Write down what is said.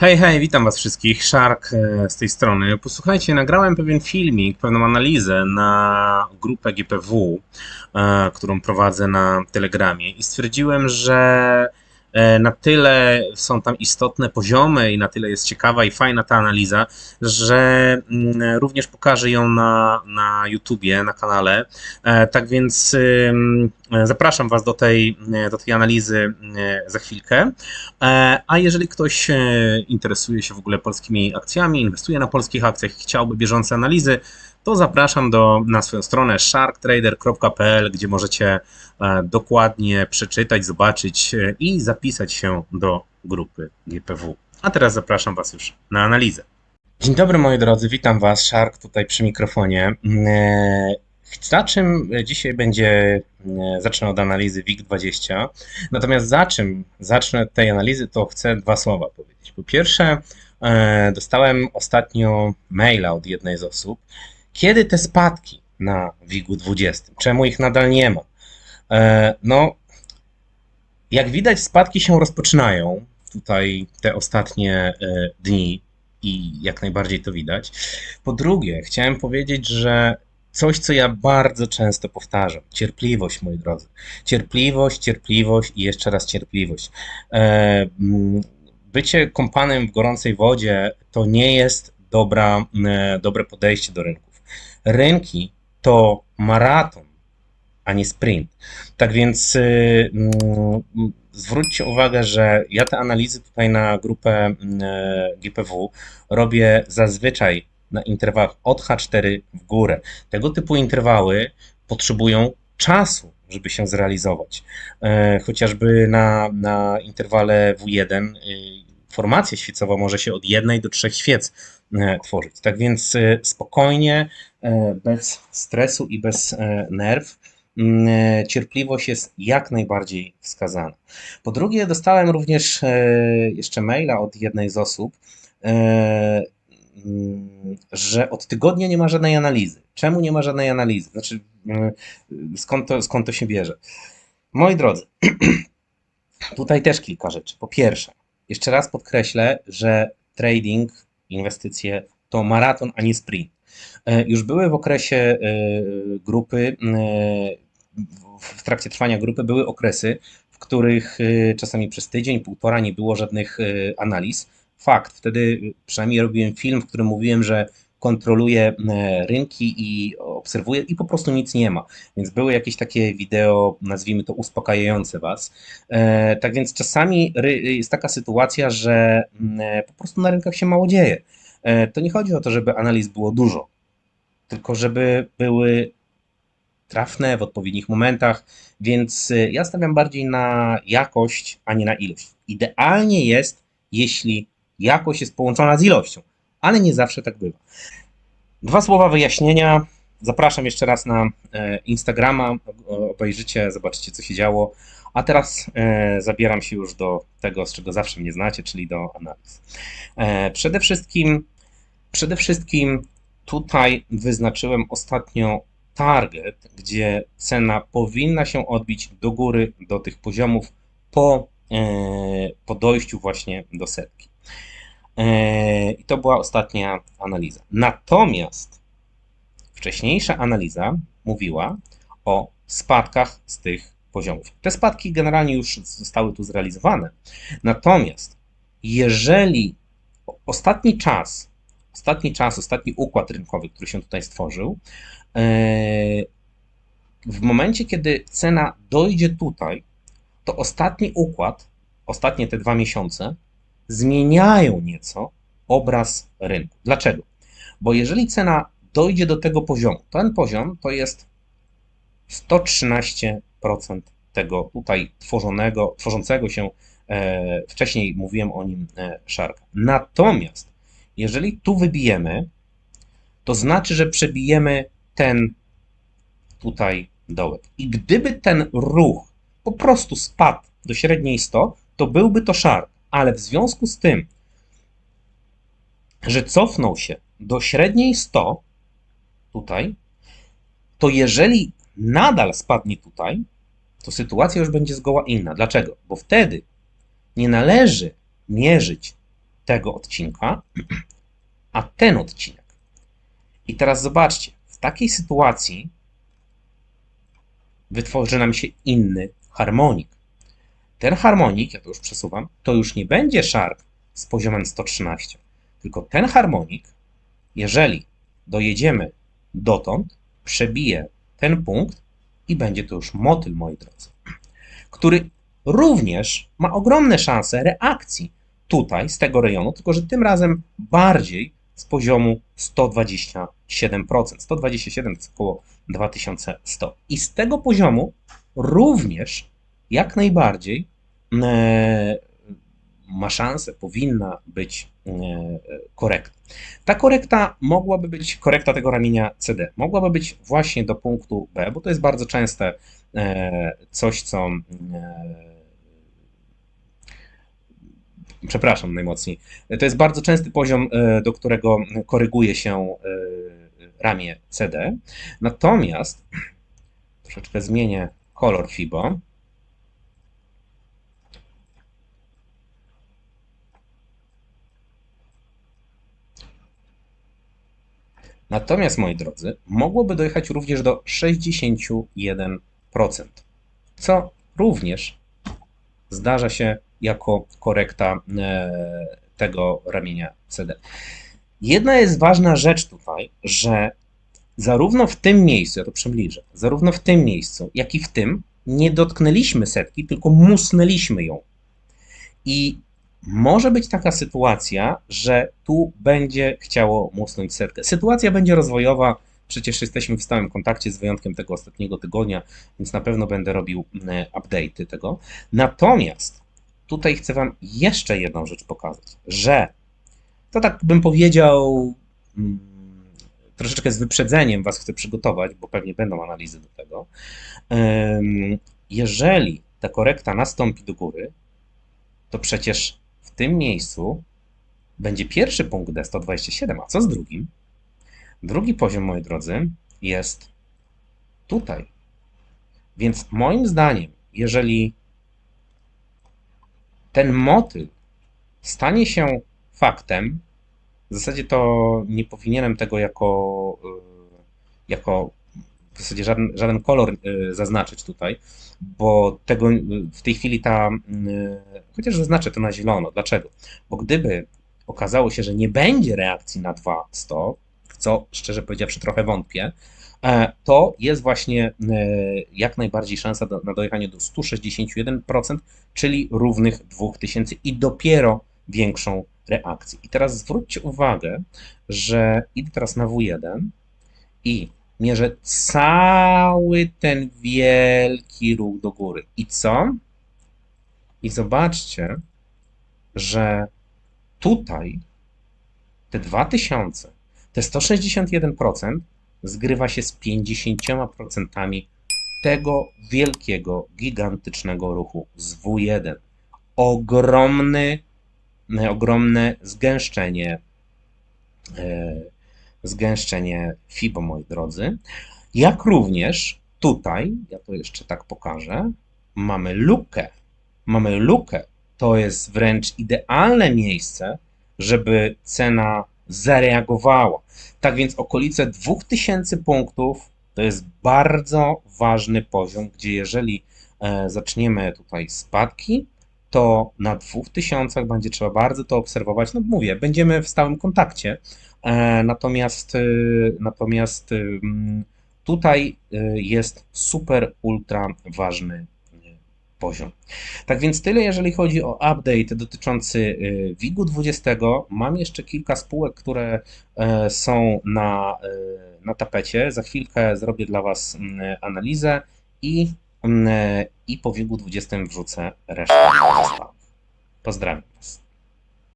Hej, hej, witam was wszystkich, Shark e, z tej strony. Posłuchajcie, nagrałem pewien filmik, pewną analizę na grupę GPW, e, którą prowadzę na Telegramie i stwierdziłem, że e, na tyle są tam istotne poziomy i na tyle jest ciekawa i fajna ta analiza, że mm, również pokażę ją na, na YouTubie, na kanale. Tak więc zapraszam was do tej, e, do tej analizy e, za chwilkę. E, A jeżeli ktoś e, interesuje się w ogóle polskimi akcjami, inwestuje na polskich akcjach i chciałby bieżące analizy, to zapraszam do, na swoją stronę sharktrader.pl, gdzie możecie e, dokładnie przeczytać, zobaczyć e, i zapisać się do grupy GPW. A teraz zapraszam Was już na analizę. Dzień dobry moi drodzy, witam Was, Shark tutaj przy mikrofonie. Za czym dzisiaj będzie, e, zacznę od analizy WIG20, natomiast za czym zacznę tej analizy, to chcę dwa słowa powiedzieć. Po pierwsze, e, dostałem ostatnio maila od jednej z osób, kiedy te spadki na WIG-20, czemu ich nadal nie ma? E, No, jak widać, spadki się rozpoczynają tutaj te ostatnie dni i jak najbardziej to widać. Po drugie, chciałem powiedzieć, że coś, co ja bardzo często powtarzam, cierpliwość, moi drodzy. Cierpliwość, cierpliwość i jeszcze raz cierpliwość. E, mm, Bycie kąpanym w gorącej wodzie to nie jest dobra, e, dobre podejście do rynków. Rynki to maraton, a nie sprint. Tak więc y, mm, zwróćcie uwagę, że ja te analizy tutaj na grupę mm, e, GPW robię zazwyczaj na interwałach od H4 w górę. Tego typu interwały potrzebują czasu, żeby się zrealizować. E, Chociażby na, na interwale W1 y, formacja świecowa może się od jednej do trzech świec e, tworzyć. Tak więc spokojnie, e, bez stresu i bez e, nerw, e, cierpliwość jest jak najbardziej wskazana. Po drugie, dostałem również e, jeszcze maila od jednej z osób, e, że od tygodnia nie ma żadnej analizy. Czemu nie ma żadnej analizy? Znaczy, mm, skąd to, skąd to się bierze? Moi drodzy, tutaj też kilka rzeczy. Po pierwsze, jeszcze raz podkreślę, że trading, inwestycje to maraton, a nie sprint. E, Już były w okresie e, grupy, e, w- trakcie trwania grupy były okresy, w których czasami przez tydzień, półtora nie było żadnych analiz. Fakt, wtedy przynajmniej robiłem film, w którym mówiłem, że kontroluję e, rynki i obserwuję i po prostu nic nie ma. Więc były jakieś takie wideo, nazwijmy to uspokajające was. E, Tak więc czasami jest taka sytuacja, że mm, e, po prostu na rynkach się mało dzieje. To nie chodzi o to, żeby analiz było dużo, tylko żeby były trafne w odpowiednich momentach, więc ja stawiam bardziej na jakość, a nie na ilość. Idealnie jest, jeśli jakość jest połączona z ilością, ale nie zawsze tak bywa. Dwa słowa wyjaśnienia. Zapraszam jeszcze raz na e, Instagrama, o- obejrzycie, zobaczycie co się działo. A teraz e, zabieram się już do tego, z czego zawsze mnie znacie, czyli do analiz. E, Przede wszystkim, przede wszystkim tutaj wyznaczyłem ostatnio target, gdzie cena powinna się odbić do góry, do tych poziomów po, e, po dojściu właśnie do setki. E, I to była ostatnia analiza. Natomiast wcześniejsza analiza mówiła o spadkach z tych poziomów. Te spadki generalnie już zostały tu zrealizowane. Natomiast jeżeli ostatni czas, ostatni czas, ostatni układ rynkowy, który się tutaj stworzył, e, w momencie, kiedy cena dojdzie tutaj, to ostatni układ, ostatnie te dwa miesiące, zmieniają nieco obraz rynku. Dlaczego? Bo jeżeli cena dojdzie do tego poziomu, ten poziom to jest 113% tego tutaj tworzonego, tworzącego się, e, wcześniej mówiłem o nim e, Sharka. Natomiast jeżeli tu wybijemy, to znaczy, że przebijemy ten tutaj dołek. I gdyby ten ruch po prostu spadł do średniej 100, to byłby to Shark. Ale w związku z tym, że cofnął się do średniej 100 tutaj, to jeżeli nadal spadnie tutaj, to sytuacja już będzie zgoła inna. Dlaczego? Bo wtedy nie należy mierzyć tego odcinka, a ten odcinek. I teraz zobaczcie, w takiej sytuacji wytworzy nam się inny harmonik. Ten harmonik, ja to już przesuwam, to już nie będzie sharp z poziomem 113, tylko ten harmonik, jeżeli dojedziemy dotąd, przebije ten punkt i będzie to już motyl, moi drodzy, który również ma ogromne szanse reakcji tutaj, z tego rejonu, tylko że tym razem bardziej z poziomu 127%. 127 to jest około 2100. I z tego poziomu również jak najbardziej e, ma szansę, powinna być e, korekta. Ta korekta mogłaby być korekta tego ramienia CD. Mogłaby być właśnie do punktu B, bo to jest bardzo częste e, coś, co e, przepraszam najmocniej. To jest bardzo częsty poziom, do którego koryguje się ramię CD. Natomiast troszeczkę zmienię kolor FIBO. Natomiast, moi drodzy, mogłoby dojechać również do 61%, co również zdarza się jako korekta e, tego ramienia CD. Jedna jest ważna rzecz tutaj, że zarówno w tym miejscu, ja to przybliżę, zarówno w tym miejscu, jak i w tym nie dotknęliśmy setki, tylko musnęliśmy ją. I może być taka sytuacja, że tu będzie chciało musnąć setkę. Sytuacja będzie rozwojowa, przecież jesteśmy w stałym kontakcie z wyjątkiem tego ostatniego tygodnia, więc na pewno będę robił e, update'y tego. Natomiast tutaj chcę Wam jeszcze jedną rzecz pokazać, że to tak bym powiedział, mm, troszeczkę z wyprzedzeniem Was chcę przygotować, bo pewnie będą analizy do tego. Jeżeli ta korekta nastąpi do góry, to przecież w tym miejscu będzie pierwszy punkt D127, a co z drugim? Drugi poziom, moi drodzy, jest tutaj. Więc moim zdaniem, jeżeli ten motyl stanie się faktem, w zasadzie to nie powinienem tego jako, y, jako w zasadzie żaden, żaden kolor y, zaznaczyć tutaj, bo tego y, w tej chwili ta, chociaż zaznaczę to na zielono. Dlaczego? Bo gdyby okazało się, że nie będzie reakcji na 200, w co szczerze powiedziawszy trochę wątpię, e, to jest właśnie jak najbardziej szansa do, na dojechanie do 161%, czyli równych 2000 i dopiero większą reakcję. I teraz zwróćcie uwagę, że idę teraz na W1 i mierzę cały ten wielki ruch do góry. I co? I zobaczcie, że tutaj te 2000, te 161% zgrywa się z 50% tego wielkiego, gigantycznego ruchu z W1. Ogromny ogromne zgęszczenie, e, zgęszczenie FIBO, moi drodzy. Jak również tutaj, ja to jeszcze tak pokażę, mamy lukę. Mamy lukę. To jest wręcz idealne miejsce, żeby cena zareagowała. Tak więc okolice 2000 punktów to jest bardzo ważny poziom, gdzie jeżeli e, zaczniemy tutaj spadki, to na 2000 będzie trzeba bardzo to obserwować. No mówię, będziemy w stałym kontakcie. E, natomiast e, natomiast tutaj e, jest super ultra ważny poziom. Tak więc tyle, jeżeli chodzi o update dotyczący WIG-u 20. Mam jeszcze kilka spółek, które są na, na tapecie. Za chwilkę zrobię dla Was analizę i i po wiegu 20 wrzucę resztę. Pozdrawiam Was.